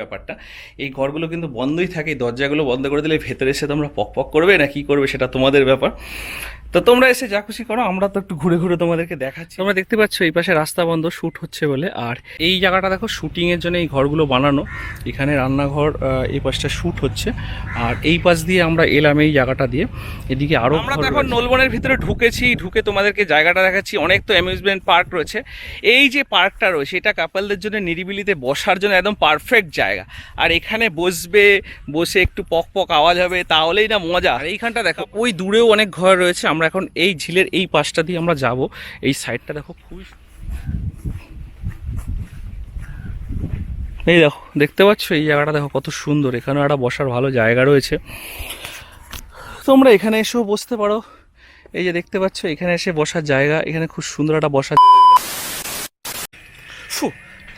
ব্যাপারটা? এই ঘরগুলো কিন্তু বন্ধই থাকে দরজাগুলো বন্ধ করে দিলে ভেতরে এসে তোমরা পক পক করবে না কি করবে সেটা তোমাদের ব্যাপার। তো তোমরা এসে যা খুশি করো আমরা তো একটু ঘুরে ঘুরে তোমাদেরকে দেখাচ্ছি। তোমরা দেখতে পাচ্ছ এই পাশে রাস্তা বন্ধ শ্যুট হচ্ছে বলে। আর এই জায়গাটা দেখো শুটিং এর জন্য এই ঘরগুলো বানানো। এখানে রান্নাঘর এই পাশটা শ্যুট হচ্ছে। আর এই পাশ দিয়ে আমরা এলাম এই জায়গাটা দিয়ে। এদিকে আরও আমরা তো এখন নলবনের ভিতরে ঢুকেছি ঢুকে তোমাদেরকে জায়গাটা দেখাচ্ছি। অনেক তো অ্যামিউজমেন্ট পার্ক রয়েছে। এই যে পার্কটা রয়েছে এটা কাপলদের জন্য নিরিবিলিতে বসার জন্য একদম পারফেক্ট জায়গা। আর এখানে বসবে বসে একটু পক পক আওয়াজ হবে তাহলেই না মজা। আর এইখানটা দেখো ওই দূরেও অনেক ঘর রয়েছে। আমরা এখন এই ঝিলের এই পাশটা দিয়ে আমরা যাব। এই সাইডটা দেখো খুবই এই দেখো, দেখতে পাচ্ছ? এই জায়গাটা দেখো কত সুন্দর। এখানে একটা বসার ভালো জায়গা রয়েছে। তোমরা এখানে এসেও বসতে পারো। এই যে দেখতে পাচ্ছ, এখানে এসে বসার জায়গা। এখানে খুব সুন্দর একটা বসার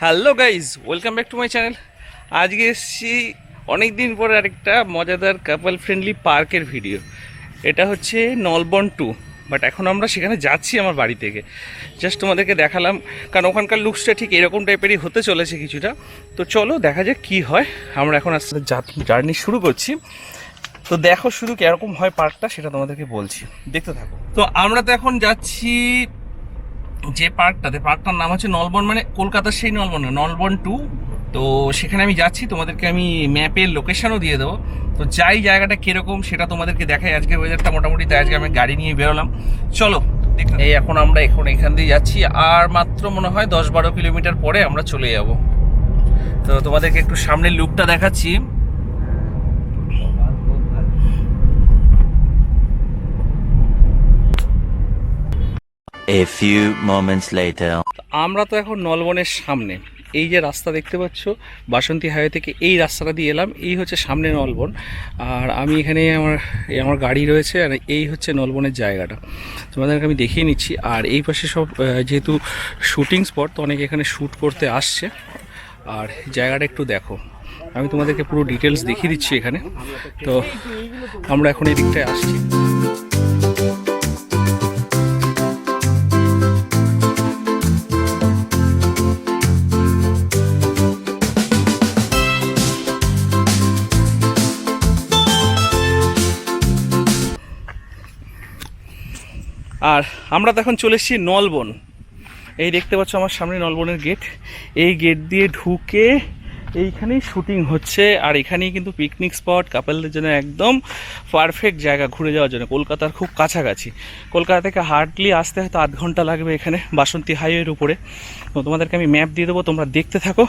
hello guys welcome back to my channel. আজকে এসেছি অনেক দিন পরে আরেকটা মজাদার কাপল ফ্রেন্ডলি পার্কের ভিডিও এটা হচ্ছে নলবন টু বাট এখন আমরা সেখানে যাচ্ছি আমার বাড়ি থেকে। জাস্ট তোমাদেরকে দেখালাম, কারণ ওখানকার লুকসটা ঠিক এরকম টাইপেরই হতে চলেছে কিছুটা। তো চলো দেখা যাক কি হয়। আমরা এখন আস্তে জার্নি শুরু করছি। তো দেখো শুধু কীরকম হয় পার্কটা সেটা তোমাদেরকে বলছি। দেখতে থাকো। তো আমরা তো এখন যাচ্ছি যে পার্কটাতে পার্কটার নাম হচ্ছে নলবন মানে কলকাতার সেই নলবন নলবন টু। তো সেখানে আমি যাচ্ছি তোমাদেরকে আমি ম্যাপের লোকেশনও দিয়ে দেবো। তো যাই জায়গাটা কীরকম সেটা তোমাদেরকে দেখাই। আজকে ওয়েদারটা মোটামুটি তাই আজকে আমি গাড়ি নিয়ে বেরোলাম। চলো এই এখন আমরা এখন এখান দিয়ে যাচ্ছি। আর মাত্র মনে হয় দশ বারো কিলোমিটার পরে আমরা চলে যাব। তো তোমাদেরকে একটু সামনের লুকটা দেখাচ্ছি। A few moments later. আমরা তো এখন নলবনের সামনে। এই যে রাস্তা দেখতে পাচ্ছ, বাসন্তী হাইওয়ে থেকে এই রাস্তাটা দিয়ে এলাম, এই হচ্ছে সামনে নলবন। আর আমি এখানে আমার আমার গাড়ি রয়েছে, আর এই হচ্ছে নলবনের জায়গাটা। তোমাদেরকে আমি দেখিয়ে নিচ্ছি। আর এই পাশে সব যেহেতু শুটিং স্পট তো অনেকে এখানে শ্যুট করতে আসছে। আর জায়গাটা একটু দেখো। আমি তোমাদেরকে পুরো ডিটেলস দেখিয়ে দিচ্ছি এখানে। তো আমরা এখন এই দিকটায় আসছি। আর আমরা তো এখন চলে এসেছি নলবন। এই দেখতে পাচ্ছ আমার সামনে নলবনের গেট। এই গেট দিয়ে ঢুকে এইখানেই শুটিং হচ্ছে আর এখানেই কিন্তু পিকনিক স্পট কাপেলদের জন্য একদম পারফেক্ট জায়গা ঘুরে যাওয়ার জন্য। কলকাতার খুব কাছাকাছি। কলকাতা থেকে হার্ডলি আসতে হয়তো আধ ঘণ্টা লাগবে এখানে বাসন্তী হাইওয়ের উপরে। তো তোমাদেরকে আমি ম্যাপ দিয়ে দেবো, তোমরা দেখতে থাকো।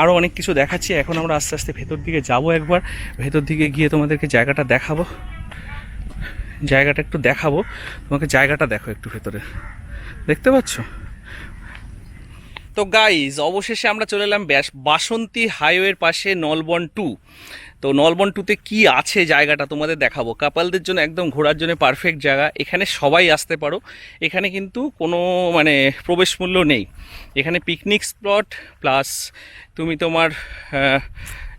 আরও অনেক কিছু দেখাচ্ছি। এখন আমরা আস্তে আস্তে ভেতর দিকে যাব একবার। ভেতর দিকে গিয়ে তোমাদেরকে জায়গাটা দেখাবো। জায়গাটা একটু দেখাবো। তোমাকে জায়গাটা দেখো একটু ভেতরে। দেখতে পাচ্ছ? তো গাইজ অবশেষে আমরা চলে এলাম ব্যাস- বাসন্তী হাইওয়ের পাশে নলবন টু তো নলবন টুতে কি আছে জায়গাটা তোমাদের দেখাবো। কাপালদের জন্য একদম ঘোরার জন্য পারফেক্ট জায়গা। এখানে সবাই আসতে পারো। এখানে কিন্তু কোনো মানে প্রবেশ মূল্য নেই। এখানে পিকনিক স্পট প্লাস তুমি তোমার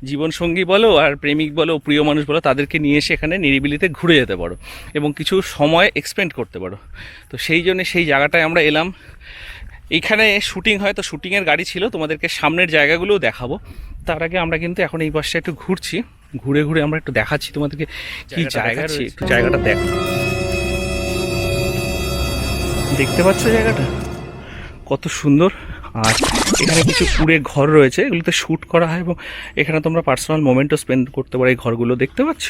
জীবনসঙ্গী বলো আর প্রেমিক বলো প্রিয় মানুষ বলো তাদেরকে নিয়ে এসে এখানে নিরিবিলিতে ঘুরে যেতে পারো এবং কিছু সময় এক্সপেন্ড করতে পারো। তো সেই জন্য সেই জায়গাটায় আমরা এলাম। এইখানে শুটিং হয় তো শুটিংয়ের গাড়ি ছিল তোমাদেরকে সামনের জায়গাগুলোও দেখাবো। তার আগে আমরা কিন্তু এখন এই পাশটা একটু ঘুরছি। ঘুরে ঘুরে আমরা একটু দেখাচ্ছি তোমাদেরকে কি জায়গা আছে একটু জায়গাটা দেখো। দেখতে পাচ্ছ জায়গাটা? কত সুন্দর। আর এখানে কিছু কুড়ে ঘর রয়েছে, এগুলোতে শ্যুট করা হয় এবং এখানে তোমরা পার্সোনাল মোমেন্টও স্পেন্ড করতে পারো এই ঘরগুলো, দেখতে পাচ্ছ?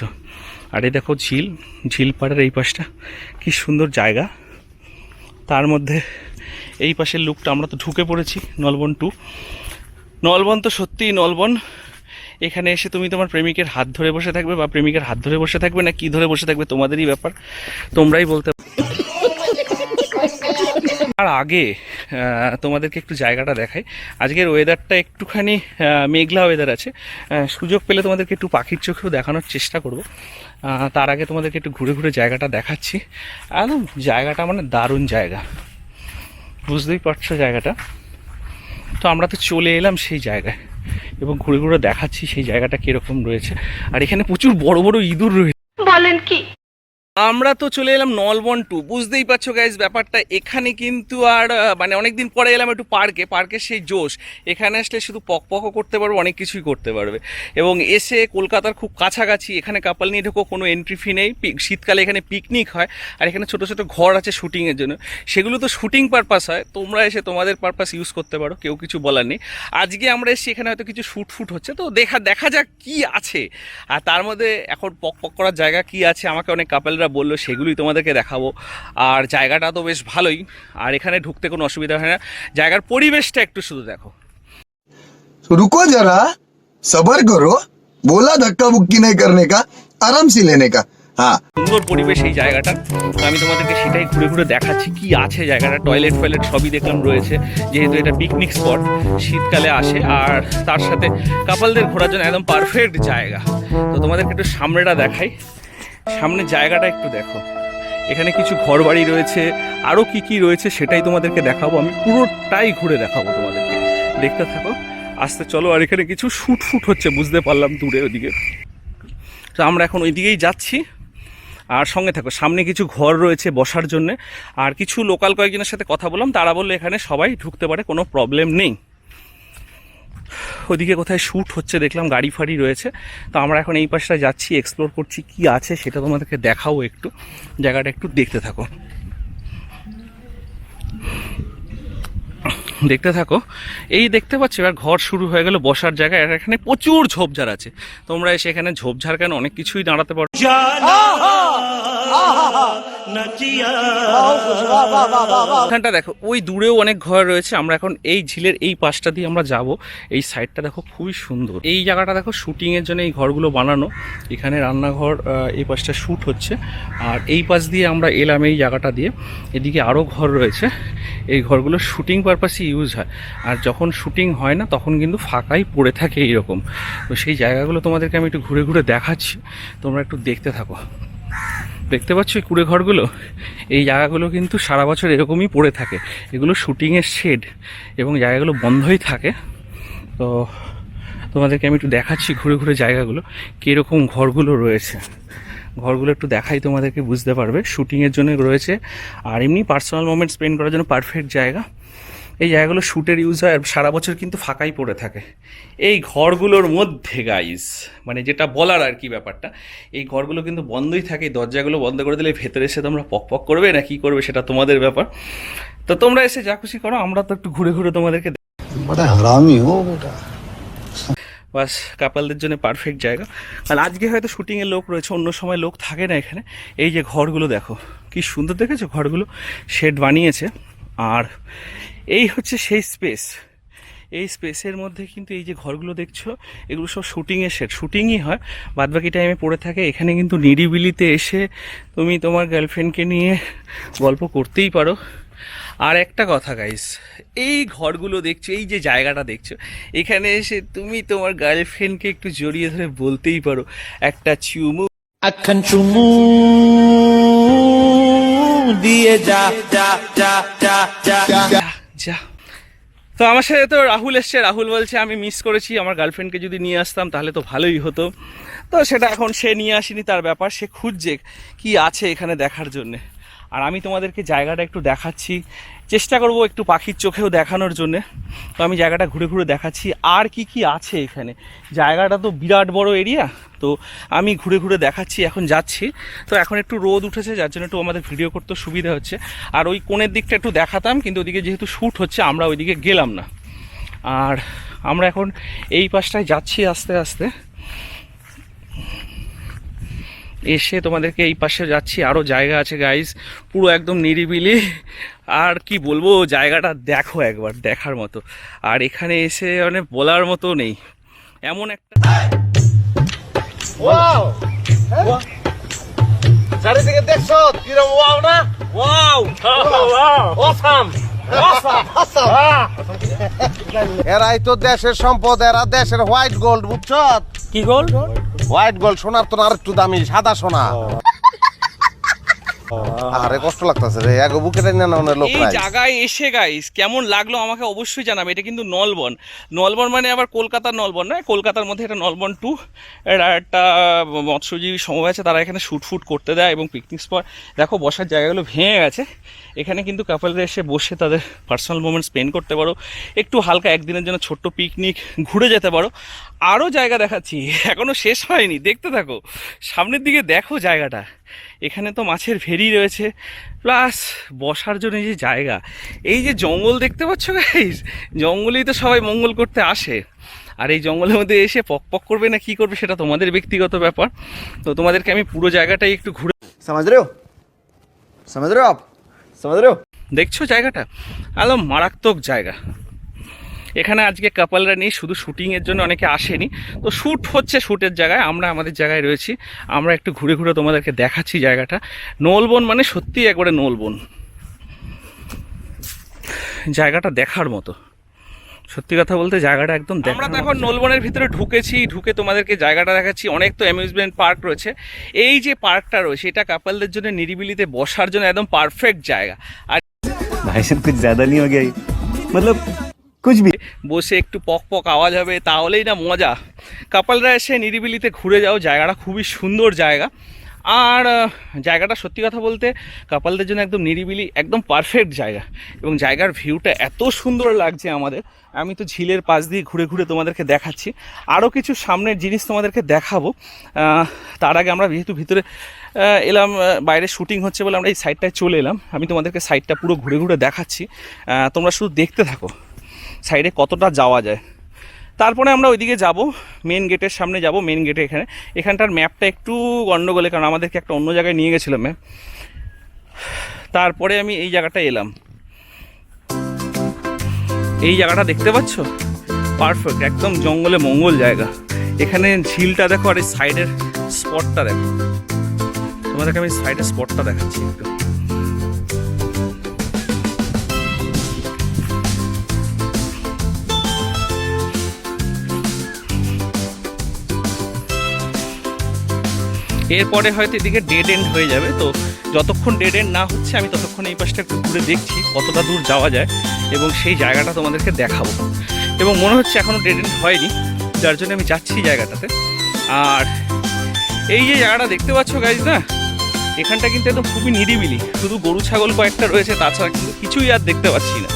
আর এই দেখো ঝিল ঝিল পাড়ের এই পাশটা, কি সুন্দর জায়গা। তার মধ্যে এই পাশের লুকটা আমরা তো ঢুকে পড়েছি, নলবন টু নলবন তো সত্যিই নলবন। এখানে এসে তুমি তোমার প্রেমিকের হাত ধরে বসে থাকবে বা প্রেমিকের হাত ধরে বসে থাকবে না কি ধরে বসে থাকবে তোমাদেরই ব্যাপার, তোমরাই বলতে আর আগে তোমাদেরকে একটু জায়গাটা দেখাই। আজকের ওয়েদারটা একটুখানি মেঘলা ওয়েদার আছে। সুযোগ পেলে তোমাদেরকে একটু পাখির চোখেও দেখানোর চেষ্টা করব। তার আগে তোমাদেরকে একটু ঘুরে ঘুরে জায়গাটা দেখাচ্ছি। একদম জায়গাটা মানে দারুণ জায়গা। বুঝতেই পারছ জায়গাটা? তো আমরা তো চলে এলাম সেই জায়গায় এবং ঘুরে ঘুরে দেখাচ্ছি সেই জায়গাটা কীরকম রয়েছে। আর এখানে প্রচুর বড় বড় ইঁদুর রয়েছে বলেন কি? আমরা তো চলে এলাম নলবন টু। বুঝতেই পারছ গাইজ ব্যাপারটা। এখানে কিন্তু আর মানে অনেকদিন পরে এলাম একটু পার্কে। পার্কের সেই জোশ। এখানে আসলে শুধু পকপকও করতে পারবে, অনেক কিছুই করতে পারবে। এবং এসে কলকাতার খুব কাছাকাছি, এখানে কাপাল নিয়ে ঢোকো কোনো এন্ট্রি ফি নেই। শীতকালে এখানে পিকনিক হয়। আর এখানে ছোটো ছোটো ঘর আছে শুটিংয়ের জন্য। সেগুলো তো শুটিং পারপাস হয়। তোমরা এসে তোমাদের পারপাস ইউজ করতে পারো, কেউ কিছু বলার নেই। আজকে আমরা এসেছি, এখানে হয়তো কিছু শ্যুট ফুট হচ্ছে। তো দেখা দেখা যাক কি আছে। আর তার মধ্যে এখন পক পক করার জায়গা কি আছে? আমাকে অনেক ডাক্তাররা বলল সেগুলোই তোমাদেরকে দেখাবো। আর জায়গাটা তো বেশ ভালোই। আর এখানে ঢুকতে কোনো অসুবিধা হয় না। জায়গার পরিবেশটা একটু শুধু দেখো। রুকো যারা সবার করো। বলা ধাক্কা বুক্কি নেই করনে কা আরামসে লেনে কা। হ্যাঁ। সুন্দর পরিবেশ এই জায়গাটা। আমি তোমাদেরকে সেটাই ঘুরে ঘুরে দেখাচ্ছি কি আছে জায়গাটা। টয়লেট ফয়লেট সবই দেখলাম রয়েছে। যেহেতু এটা পিকনিক স্পট শীতকালে আসে। আর তার সাথে কাপালদের ঘোরার জন্য একদম পারফেক্ট জায়গা। তো তোমাদেরকে একটু সামনেটা দেখাই। সামনে জায়গাটা একটু দেখো। এখানে কিছু ঘর বাড়ি রয়েছে। আরও কি কি রয়েছে সেটাই তোমাদেরকে দেখাবো। আমি পুরোটাই ঘুরে দেখাবো তোমাদেরকে। দেখতে থাকো। আসতে চলো, আর এখানে কিছু শুট ফুট হচ্ছে, বুঝতে পারলাম দূরে ওদিকে। তো আমরা এখন ওইদিকেই যাচ্ছি। আর সঙ্গে থাকো, সামনে কিছু ঘর রয়েছে বসার জন্য। আর কিছু লোকাল কয়েকজনের সাথে কথা বললাম, তারা বলল এখানে সবাই ঢুকতে পারে, কোনো প্রবলেম নেই। ওদিকে কোথায় শ্যুট হচ্ছে দেখলাম গাড়ি ফাড়ি রয়েছে। তো আমরা এখন এই পাশটা যাচ্ছি এক্সপ্লোর করছি কি আছে সেটা তোমাদেরকে দেখাও একটু। জায়গাটা একটু দেখতে থাকো। দেখতে থাকো। এই দেখতে পাচ্ছ এবার ঘর শুরু হয়ে গেল বসার জায়গা আর এখানে প্রচুর ঝোপঝাড় আছে। তোমরা এসে এখানে ঝোপঝাড় কেন? অনেক কিছুই দাঁড়াতে পারো। এখানটা দেখো, ওই দূরেও অনেক ঘর রয়েছে। আমরা এখন এই ঝিলের এই পাশটা দিয়ে আমরা যাব। এই সাইডটা দেখো খুবই সুন্দর। এই জায়গাটা দেখো শুটিং এর জন্য এই ঘরগুলো বানানো। এখানে রান্নাঘর এই পাশটা শ্যুট হচ্ছে। আর এই পাশ দিয়ে আমরা এলাম এই জায়গাটা দিয়ে। এদিকে আরও ঘর রয়েছে। এই ঘরগুলো শুটিং পারপাসে ইউজ হয়। আর যখন শুটিং হয় না, তখন কিন্তু ফাঁকাই পড়ে থাকে এইরকম। তো সেই জায়গাগুলো তোমাদেরকে আমি একটু ঘুরে ঘুরে দেখাচ্ছি। তোমরা একটু দেখতে থাকো। দেখতে পাচ্ছ এই কুড়ে ঘরগুলো? এই জায়গাগুলো কিন্তু সারা বছর এরকমই পড়ে থাকে। এগুলো শুটিংয়ের শেড এবং জায়গাগুলো বন্ধই থাকে। তো তোমাদেরকে আমি একটু দেখাচ্ছি ঘুরে ঘুরে জায়গাগুলো, কীরকম ঘরগুলো রয়েছে। ঘরগুলো একটু দেখাই, তোমাদেরকে বুঝতে পারবে। শুটিংয়ের জন্য রয়েছে। আর এমনি পার্সোনাল মোমেন্ট স্পেন্ড করার জন্য পারফেক্ট জায়গা। এই জায়গাগুলো শ্যুটের ইউজ হয় সারা বছর কিন্তু ফাঁকাই পড়ে থাকে। এই ঘরগুলোর মধ্যে গাইজ মানে যেটা বলার আর কি ব্যাপারটা এই ঘরগুলো কিন্তু বন্ধই থাকে। দরজাগুলো বন্ধ করে দিলে ভেতরে এসে তোমরা পক পক করবে না কী করবে সেটা তোমাদের ব্যাপার। তো তোমরা এসে যা খুশি করো আমরা তো একটু ঘুরে ঘুরে তোমাদেরকে বাস কাপালদের জন্য পারফেক্ট জায়গা। আর আজকে হয়তো শুটিংয়ের লোক রয়েছে অন্য সময় লোক থাকে না এখানে। এই যে ঘরগুলো দেখো কি সুন্দর দেখেছ? ঘরগুলো শেড বানিয়েছে। আর এই হচ্ছে সেই স্পেস এই স্পেসের মধ্যে কিন্তু এই যে ঘরগুলো দেখছ, এগুলো সব শুটিংয়ের সেট শুটিংই হয়, বাদবাকি টাইমে পড়ে থাকে। এখানে কিন্তু নিরিবিলিতে এসে তুমি তোমার গার্লফ্রেন্ডকে নিয়ে গল্প করতেই পারো। আর একটা কথা গাইস এই ঘরগুলো দেখছ, এই যে জায়গাটা দেখছ, এখানে এসে তুমি তোমার গার্লফ্রেন্ডকে একটু জড়িয়ে ধরে বলতেই পারো। একটা চুমু আখান চুমু দিয়ে যা যা যা যা যা। যা। তো আমার সাথে তো রাহুল এসছে। রাহুল বলছে, আমি মিস করেছি, আমার গার্লফ্রেন্ডকে যদি নিয়ে আসতাম, তাহলে তো ভালোই হতো। তো সেটা এখন সে নিয়ে আসেনি, তার ব্যাপার। সে খুঁজছে কি আছে এখানে দেখার জন্যে। আর আমি তোমাদেরকে জায়গাটা একটু দেখাচ্ছি। চেষ্টা করব একটু পাখির চোখেও দেখানোর জন্যে। তো আমি জায়গাটা ঘুরে ঘুরে দেখাচ্ছি। আর কি কি আছে এখানে? জায়গাটা তো বিরাট বড় এরিয়া তো আমি ঘুরে ঘুরে দেখাচ্ছি, এখন যাচ্ছি। তো এখন একটু রোদ উঠেছে, যার জন্য একটু আমাদের ভিডিও করতে সুবিধা হচ্ছে। আর ওই কোণের দিকটা একটু দেখাতাম, কিন্তু ওদিকে যেহেতু শ্যুট হচ্ছে, আমরা ওইদিকে গেলাম না। আর আমরা এখন এই পাশটায় যাচ্ছি আস্তে আস্তে। এসে তোমাদেরকে এই পাশে যাচ্ছি। আরও জায়গা আছে গাইজ পুরো একদম নিরিবিলি। আর কি বলব জায়গাটা দেখো একবার দেখার মতো। আর এখানে এসে মানে বলার মতো নেই। এমন একটা চারিদিকে দেখছ? কিরম ওয়াও না? ওয়াও অসাম এরাই তো দেশের সম্পদ এরা দেশের হোয়াইট গোল্ড বুঝছ? কি গোল হোয়াইট গোল্ড সোনার তো আর একটু দামি সাদা সোনা। আরে কষ্ট লাগতেছে রে এক বুকে টেনে না লোক এই জায়গায় এসে গাইস কেমন লাগল আমাকে অবশ্যই জানাবে। এটা কিন্তু নলবন। নলবন মানে আবার কলকাতার নলবন নয় কলকাতার মধ্যে এটা নলবন টু। এটা একটা মৎস্যজীবী সময় আছে তারা এখানে শুট ফুট করতে দেয় এবং পিকনিক স্পট দেখো বসার জায়গাগুলো ভেঙে গেছে। এখানে কিন্তু কাপলরা এসে বসে তাদের পার্সোনাল মোমেন্ট স্পেন্ড করতে পারো। একটু হালকা একদিনের জন্য ছোট্ট পিকনিক ঘুরে যেতে পারো। আরও জায়গা দেখাচ্ছি এখনও শেষ হয়নি। দেখতে থাকো সামনের দিকে দেখো জায়গাটা। এখানে তো মাছের ভেরি রয়েছে প্লাস বসার জন্য যে জায়গা এই যে জঙ্গল দেখতে পাচ্ছ গাইজ জঙ্গলেই তো সবাই মঙ্গল করতে আসে। আর এই জঙ্গলের মধ্যে এসে পক পক করবে না কি করবে সেটা তোমাদের ব্যক্তিগত ব্যাপার। তো তোমাদেরকে আমি পুরো জায়গাটাই একটু ঘুরে সমাজ রেও। সমাজ রেও দেখছ জায়গাটা? আলো মারাত্মক জায়গা। এখানে আজকে কাপালরা নেই শুধু শুটিংয়ের জন্য অনেকে আসেনি। তো শ্যুট হচ্ছে শ্যুটের জায়গায়। আমরা আমাদের জায়গায় রয়েছি। আমরা একটু ঘুরে ঘুরে তোমাদেরকে দেখাচ্ছি জায়গাটা। নোলবন মানে সত্যি একবারে নোলবন। জায়গাটা দেখার মতো। সত্যি কথা বলতে জায়গাটা একদম আমরা তো এখন নোলবনের ভিতরে ঢুকেছি ঢুকে তোমাদেরকে জায়গাটা দেখাচ্ছি। অনেক তো অ্যামিউজমেন্ট পার্ক রয়েছে। এই যে পার্কটা রয়েছে এটা কাপালদের জন্য নিরিবিলিতে বসার জন্য একদম পারফেক্ট জায়গা। আর ভাই কিছু জ্যাদা নিয়ে গেই মতলব কুচবি। বসে একটু পক পক আওয়াজ হবে, তাহলেই না মজা। কাপালরা এসে নিরিবিলিতে ঘুরে যাও, জায়গাটা খুবই সুন্দর জায়গা। আর জায়গাটা সত্যি কথা বলতে কাপালদের জন্য একদম নিরিবিলি, একদম পারফেক্ট জায়গা। এবং জায়গার ভিউটা এত সুন্দর লাগছে আমাদের। আমি তো ঝিলের পাশ দিয়ে ঘুরে ঘুরে তোমাদেরকে দেখাচ্ছি। আরও কিছু সামনের জিনিস তোমাদেরকে দেখাবো। তার আগে আমরা যেহেতু ভিতরে এলাম বাইরে শুটিং হচ্ছে বলে আমরা এই সাইডটায় চলে এলাম। আমি তোমাদেরকে সাইডটা পুরো ঘুরে ঘুরে দেখাচ্ছি। তোমরা শুধু দেখতে থাকো। সাইডে কতটা যাওয়া যায়। তারপরে আমরা ওইদিকে যাব মেন গেটের সামনে যাব মেন গেটে এখানে। এখানটার ম্যাপটা একটু গণ্ডগোলে কারণ আমাদেরকে একটা অন্য জায়গায় নিয়ে গেছিলাম ম্যাপ তারপরে আমি এই জায়গাটা এলাম। এই জায়গাটা দেখতে পাচ্ছ? পারফেক্ট একদম জঙ্গলে মঙ্গল জায়গা। এখানে ঝিলটা দেখো, আর এই সাইডের স্পটটা দেখো। তোমাদেরকে আমি সাইডের স্পটটা দেখাচ্ছি একটু। এরপরে হয়তো এদিকে ডেড এন্ড হয়ে যাবে, তো যতক্ষণ ডেড এন্ড না হচ্ছে, আমি ততক্ষণ এই পাশটা একটু ঘুরে দেখছি কতটা দূর যাওয়া যায় এবং সেই জায়গাটা তোমাদেরকে দেখাবো। এবং মনে হচ্ছে এখনও ডেড এন্ড হয়নি, যার জন্য আমি যাচ্ছি জায়গাটাতে। আর এই যে জায়গাটা দেখতে পাচ্ছ গাইজ না? এখানটা কিন্তু একদম খুবই নিরিবিলি। শুধু গরু, ছাগল কয়েকটা রয়েছে, তাছাড়া কিন্তু কিছুই আর দেখতে পাচ্ছি না।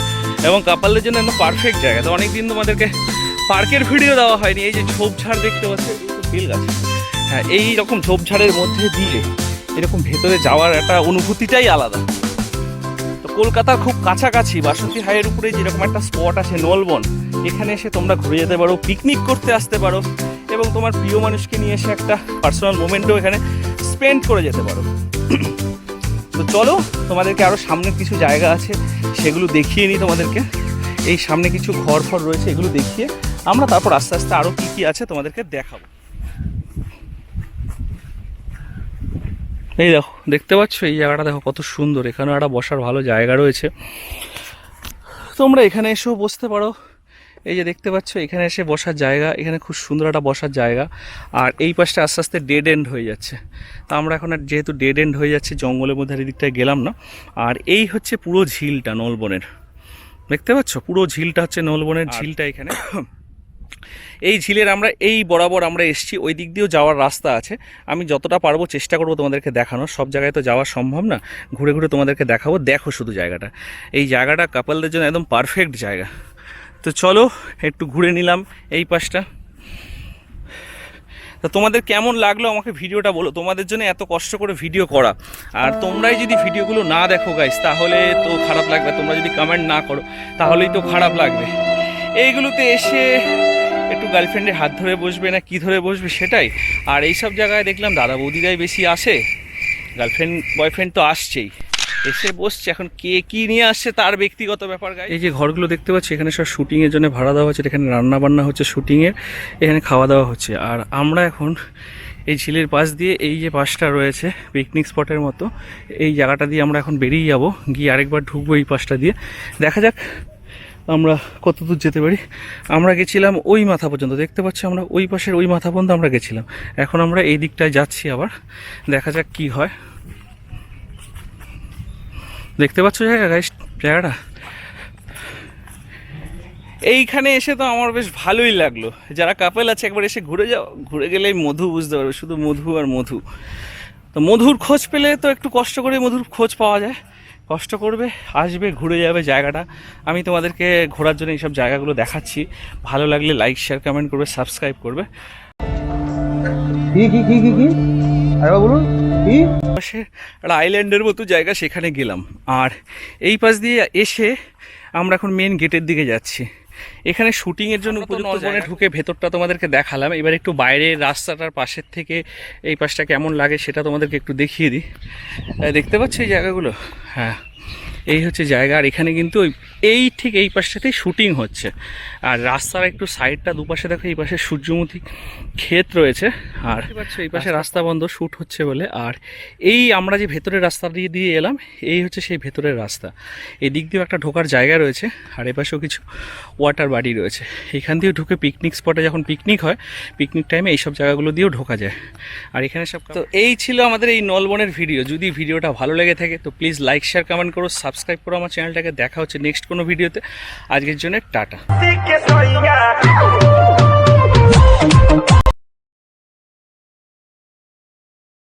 এবং কাপালদের জন্য একদম পারফেক্ট জায়গা। তো অনেকদিন তোমাদেরকে পার্কের ভিডিও দেওয়া হয়নি। এই যে ঝোপঝাড় দেখতে পাচ্ছ বেল গাছ। হ্যাঁ এই রকম ঝোপঝাড়ের মধ্যে দিয়ে এরকম ভেতরে যাওয়ার একটা অনুভূতিটাই আলাদা। তো কলকাতার খুব কাছাকাছি, বাসন্তী হাইয়ের উপরে যেরকম একটা স্পট আছে নলবন, এখানে এসে তোমরা ঘুরে যেতে পারো পিকনিক করতে আসতে পারো এবং তোমার প্রিয় মানুষকে নিয়ে এসে একটা পার্সোনাল মোমেন্টও এখানে স্পেন্ড করে যেতে পারো। তো চলো, তোমাদেরকে আরও সামনের কিছু জায়গা আছে, সেগুলো দেখিয়ে নিই তোমাদেরকে। এই সামনে কিছু ঘর ফর রয়েছে, এগুলো দেখিয়ে আমরা তারপর আস্তে আস্তে আরও কী কী আছে তোমাদেরকে দেখাবো। এই দেখো দেখতে পাচ্ছ? এই জায়গাটা দেখো কত সুন্দর। এখানেও একটা বসার ভালো জায়গা রয়েছে। তোমরা এখানে এসেও বসতে পারো। এই যে দেখতে পাচ্ছ এখানে এসে বসার জায়গা। এখানে খুব সুন্দর একটা বসার জায়গা। আর এই পাশটা আস্তে আস্তে ডেড এন্ড হয়ে যাচ্ছে। তা আমরা এখন আর যেহেতু ডেড এন্ড হয়ে যাচ্ছে জঙ্গলের মধ্যে আর এদিকটায় গেলাম না। আর এই হচ্ছে পুরো ঝিলটা নলবনের। দেখতে পাচ্ছ? পুরো ঝিলটা হচ্ছে নলবনের ঝিলটা এখানে। এই ঝিলের আমরা, এই বরাবর আমরা এসছি, ওই দিক দিয়েও যাওয়ার রাস্তা আছে। আমি যতটা পারব চেষ্টা করব তোমাদেরকে দেখানোর, সব জায়গায় তো যাওয়া সম্ভব না। ঘুরে ঘুরে তোমাদেরকে দেখাবো, দেখো শুধু জায়গাটা। এই জায়গাটা কাপালদের জন্য একদম পারফেক্ট জায়গা। তো চলো, একটু ঘুরে নিলাম এই পাশটা। তো তোমাদের কেমন লাগল আমাকে ভিডিওটা বলো? তোমাদের জন্য এত কষ্ট করে ভিডিও করা। আর তোমরাই যদি ভিডিওগুলো না দেখো গাইস তাহলে তো খারাপ লাগবে। তোমরা যদি কমেন্ট না করো, তাহলেই তো খারাপ লাগবে। এইগুলোতে এসে একটু গার্লফ্রেন্ডের হাত ধরে বসবে না কি ধরে বসবে সেটাই। আর এই সব জায়গায় দেখলাম দাদা বৌদিরাই বেশি আসে। গার্লফ্রেন্ড বয়ফ্রেন্ড তো আসছেই। এসে বসছে। এখন কে কি নিয়ে আসছে তার ব্যক্তিগত ব্যাপার গাই এই যে ঘরগুলো দেখতে পাচ্ছি, এখানে সব শুটিংয়ের জন্য ভাড়া দেওয়া হচ্ছে, এখানে রান্না বান্না হচ্ছে শুটিংয়ের এখানে খাওয়া দাওয়া হচ্ছে। আর আমরা এখন এই ঝিলের পাশ দিয়ে এই যে পাশটা রয়েছে পিকনিক স্পটের মতো, এই জায়গাটা দিয়ে আমরা এখন বেরিয়ে যাব। গিয়ে আরেকবার ঢুকবো এই পাশটা দিয়ে। দেখা যাক আমরা কত দূর যেতে পারি? আমরা গেছিলাম ওই মাথা পর্যন্ত, দেখতে পাচ্ছি আমরা ওই পাশের ওই মাথা পর্যন্ত আমরা গেছিলাম। এখন আমরা এই দিকটায় যাচ্ছি আবার, দেখা যাক কি হয়। দেখতে পাচ্ছ জায়গা গাইস জায়গাটা? এইখানে এসে তো আমার বেশ ভালোই লাগল। যারা কাপেল আছে, একবার এসে ঘুরে যাও। ঘুরে গেলেই মধু বুঝতে পারবে, শুধু মধু আর মধু। তো মধুর খোঁজ পেলে তো একটু কষ্ট করে মধুর খোঁজ পাওয়া যায়। কষ্ট করবে আসবে ঘুরে যাবে জায়গাটা। আমি তোমাদেরকে ঘোরার জন্য এইসব জায়গাগুলো দেখাচ্ছি। ভালো লাগলে লাইক শেয়ার কমেন্ট করবে সাবস্ক্রাইব করবে। কি কি কি কি কি? আরেকবার বলুন কি? পাশে একটা আইল্যান্ডের মতো জায়গা সেখানে গেলাম। আর এই পাশ দিয়ে এসে আমরা এখন মেন গেটের দিকে যাচ্ছি। এখানে শুটিংয়ের জন্য উপযুক্ত করে ঢুকে ভেতরটা তোমাদেরকে দেখালাম। এবার একটু বাইরের রাস্তাটার পাশের থেকে এই পাশটা কেমন লাগে সেটা তোমাদেরকে একটু দেখিয়ে দিই। দেখতে পাচ্ছ এই জায়গাগুলো? হ্যাঁ এই হচ্ছে জায়গা। আর এখানে কিন্তু এই ঠিক এই পাশটাতেই শুটিং হচ্ছে। আর রাস্তার একটু সাইডটা দুপাশে দেখো এই পাশে সূর্যমুখী। ক্ষেত রয়েছে আর এই পাশে রাস্তা। বন্ধ শ্যুট হচ্ছে বলে। আর এই আমরা যে ভেতরের রাস্তা দিয়ে দিয়ে এলাম এই হচ্ছে সেই ভেতরের রাস্তা। এই দিক দিয়েও একটা ঢোকার জায়গা রয়েছে আর এ পাশেও কিছু ওয়াটার বাড়ি রয়েছে। এখান দিয়েও ঢুকে পিকনিক স্পটে যখন পিকনিক হয় পিকনিক টাইমে এইসব জায়গাগুলো দিয়েও ঢোকা যায়। আর এখানে সব তো এই ছিল আমাদের এই নলবনের ভিডিও যদি ভিডিওটা ভালো লেগে থাকে তো প্লিজ লাইক শেয়ার কমেন্ট করো সাবস্ক্রাইব করো আমার চ্যানেলটাকে দেখা হচ্ছে নেক্সট কোনো ভিডিওতে আজকের জন্য টাটা।